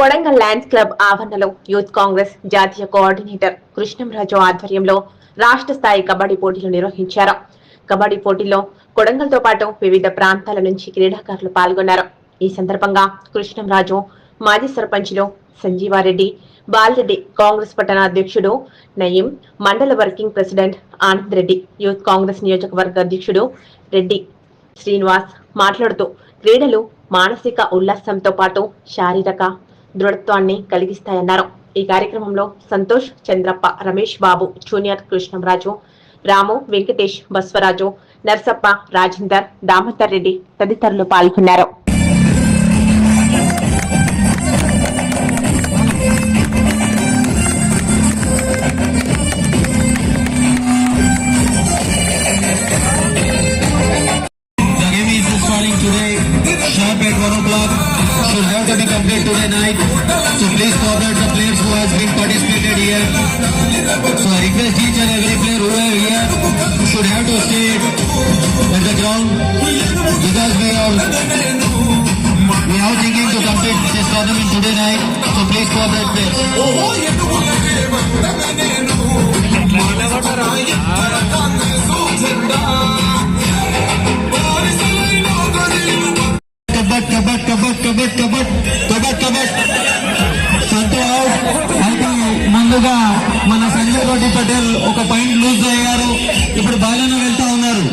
Kodangal lands club ఆవరణలో youth Congress జాతీయ coordinator Krishnamraju ఆధ్వర్యంలో రాష్ట్ర స్థాయి కబడ్డీ పోటీలు నిర్వహించారు. కబడ్డీ పోటీల్లో కొడంగల్తో పాటు వివిధ ప్రాంతాల నుంచి క్రీడాకారులు పాల్గొన్నారు. ఈ సందర్భంగా కృష్ణంరాజు మాజీ సర్పంచ్లు సంజీవారెడ్డి బాలరెడ్డి కాంగ్రెస్ పట్టణ అధ్యక్షుడు నయీం మండల working president Anand Reddy youth Congress నియోజకవర్గ అధ్యక్షుడు రెడ్డి శ్రీనివాస్ మాట్లాడుతూ క్రీడలు మానసిక ఉల్లాసంతో పాటు శారీరక దృఢత్వాన్ని కలిగిస్తాయన్నారు. ఈ కార్యక్రమంలో సంతోష్ చంద్రప్ప రమేష్ బాబు జూనియర్ కృష్ణరాజు రాము వెంకటేష్ బస్వరాజు నర్సప్ప రాజేందర్ దామోదర్ రెడ్డి తదితరులు పాల్గొన్నారు. here today night. So please cooperate the players who has been participated here. So I request each and every player who are here should have to stay at the ground because we are we are thinking to complete this tournament today night. So please cooperate players. Oh, ముందుగా మన సంజయ్ రెడ్డి పటేల్ ఒక point loose అయ్యారు ఇప్పుడు బాగానే వెళ్తా ఉన్నారు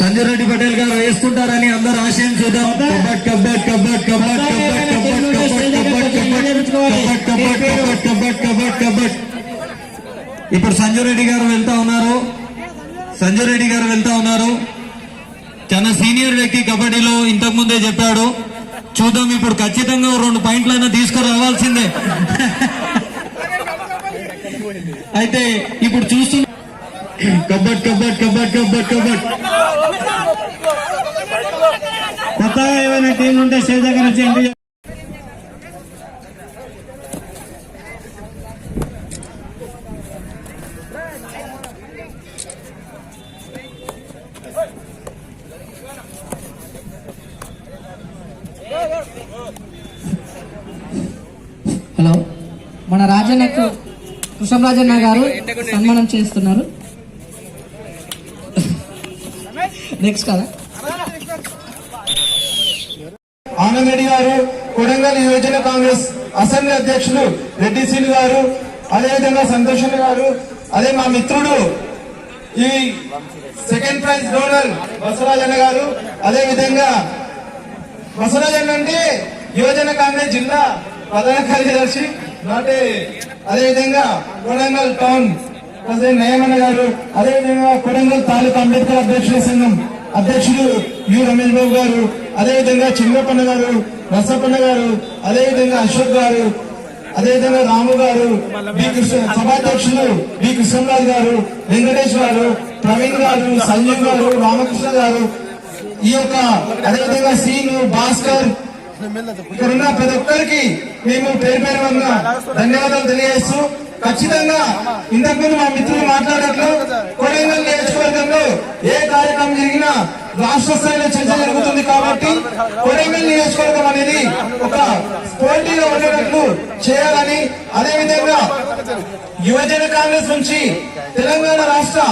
సంజయ్ రెడ్డి పటేల్ గారు వేసుకుంటారని అందరు ఆశయం చూద్దాం కబడ్ కబడ్ కబడ్ కబడ్ ఇప్పుడు సంజయ్ రెడ్డి గారు వెళ్తా ఉన్నారు సంజయ్ రెడ్డి గారు వెళ్తా ఉన్నారు చాలా సీనియర్ వ్యక్తి కబడ్డీలో ఇంతకు ముందే చెప్పాడు చూద్దాం ఇప్పుడు ఖచ్చితంగా రెండు పాయింట్లైనా తీసుకురావాల్సిందే అయితే ఇప్పుడు చూస్తున్న కబట్ కబట్ కబట్ కబట్ కబట్ కొత్తగా ఏమైనా టీంలు ఉంటే స్టేజ్ దగ్గర చేయండి హలో. మన రాజన్నకు కృష్ణరాజన్న గారు సన్మానం చేస్తున్నారు. నెక్స్ట్ కదా? ఆనంద్ రెడ్డి గారు కొడంగల్ యువజన కాంగ్రెస్ అసెంబ్లీ అధ్యక్షులు రెడ్డి సీని గారు అదేవిధంగా సంతోష్ గారు అదే మా మిత్రుడు ఈ సెకండ్ ప్రైజ్ డోనర్ బసవరాజన్న గారు అదే విధంగా బసవరాజన్న అంటే యువజన కాంగ్రెస్ జిల్లా ప్రధాన కార్యదర్శి నాటే అదేవిధంగా కొడంగల్ టౌన్ ప్రెసిడెంట్ నయమన్న గారు అదేవిధంగా కొడంగల్ తాలూకా అంబేద్కర్ అధ్యక్షుల సంఘం అధ్యక్షులు యు రమేష్ బాబు గారు అదేవిధంగా చిన్నపన్న గారు రసపన్న గారు అదేవిధంగా అశోక్ గారు అదేవిధంగా రాము గారు బి కృష్ణ సభాధ్యక్షులు బి కృష్ణరాజు గారు వెంకటేష్ గారు ప్రవీణ్ గారు సంజీవ్ గారు రామకృష్ణ గారు ఈ యొక్క అదేవిధంగా సీను భాస్కర్ ఇక్కడున్న ప్రతి ఒక్కరికి మేము పేరు పేరు వల్ల ధన్యవాదాలు తెలియజేస్తూ ఖచ్చితంగా ఇంతకుముందు మా మిత్రులు మాట్లాడట్లు కొడంగల్ నియోజకవర్గంలో ఏ కార్యక్రమం జరిగినా రాష్ట్ర స్థాయిలో చర్చ జరుగుతుంది కాబట్టి కొడంగల్ నియోజకవర్గం అనేది ఒక పోటీగా ఉండేటట్లు చేయాలని అదే విధంగా యువజన కాంగ్రెస్ నుంచి తెలంగాణ రాష్ట్ర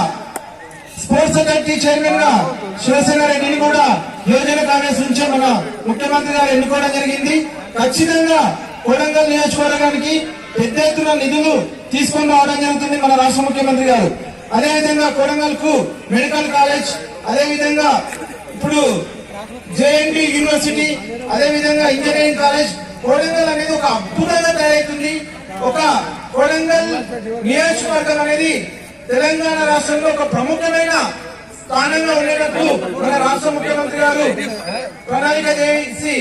స్పోర్ట్స్ అథారిటీ చైర్మన్గా శివసేన రెడ్డిని కూడా యువజన కాంగ్రెస్ నుంచే మన ముఖ్యమంత్రి గారు ఎన్నుకోవడం జరిగింది. ఖచ్చితంగా కొడంగల్ నియోజకవర్గానికి పెద్ద ఎత్తున నిధులు తీసుకొని రావడం జరుగుతుంది మన రాష్ట్ర ముఖ్యమంత్రి గారు. అదేవిధంగా కొడంగల్కు మెడికల్ కాలేజ్ అదేవిధంగా ఇప్పుడు జేఎన్టీ యూనివర్సిటీ అదేవిధంగా ఇంజనీరింగ్ కాలేజ్ కొడంగల్ అనేది ఒక అద్భుతంగా తయారవుతుంది ఒక కొడంగల్ నియోజకవర్గం అనేది తెలంగాణ రాష్ట్రంలో ఒక ప్రముఖమైన స్థానంలో ఉండేటట్టు మన రాష్ట్ర ముఖ్యమంత్రి గారు ప్రణాళిక చేసి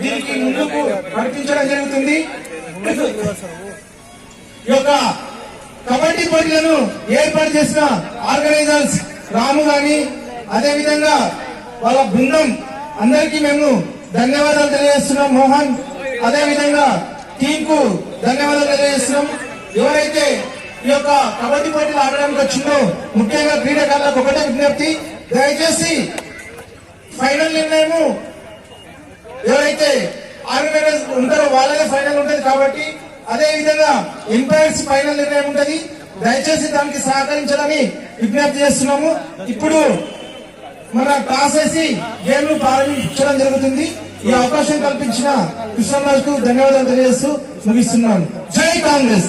దీనికి ముందుకు నడిపించడం జరుగుతుంది. ఈ యొక్క కబడ్డీ పోటీలను ఏర్పాటు చేసిన ఆర్గనైజర్స్ రాము గాని అదే విధంగా వాళ్ళ బృందం అందరికీ మేము ధన్యవాదాలు తెలియజేస్తున్నాం. మోహన్ అదే విధంగా టీం కు ధన్యవాదాలు తెలియజేస్తున్నాం. ఎవరైతే ఈ యొక్క కబడ్డీ పోటీలు ఆడడానికి వచ్చిందో ముఖ్యంగా క్రీడాకారులకు ఒకటే విజ్ఞప్తి. దయచేసి ఫైనల్ నిర్ణయము ఎవరైతే ఆర్గనైజర్స్ ఉంటారో వాళ్ళదే ఫైనల్ ఉంటది కాబట్టి అదే విధంగా ఎంపైర్స్ ఫైనల్ నిర్ణయం ఉంటది. దయచేసి దానికి సహకరించాలని విజ్ఞప్తి చేస్తున్నాము. ఇప్పుడు మన టాస్ వేసి గేమ్ ప్రారంభించడం జరుగుతుంది. ఈ అవకాశం కల్పించిన కృష్ణరాజుకు ధన్యవాదాలు తెలియజేస్తూ ముగిస్తున్నాను. జై కాంగ్రెస్!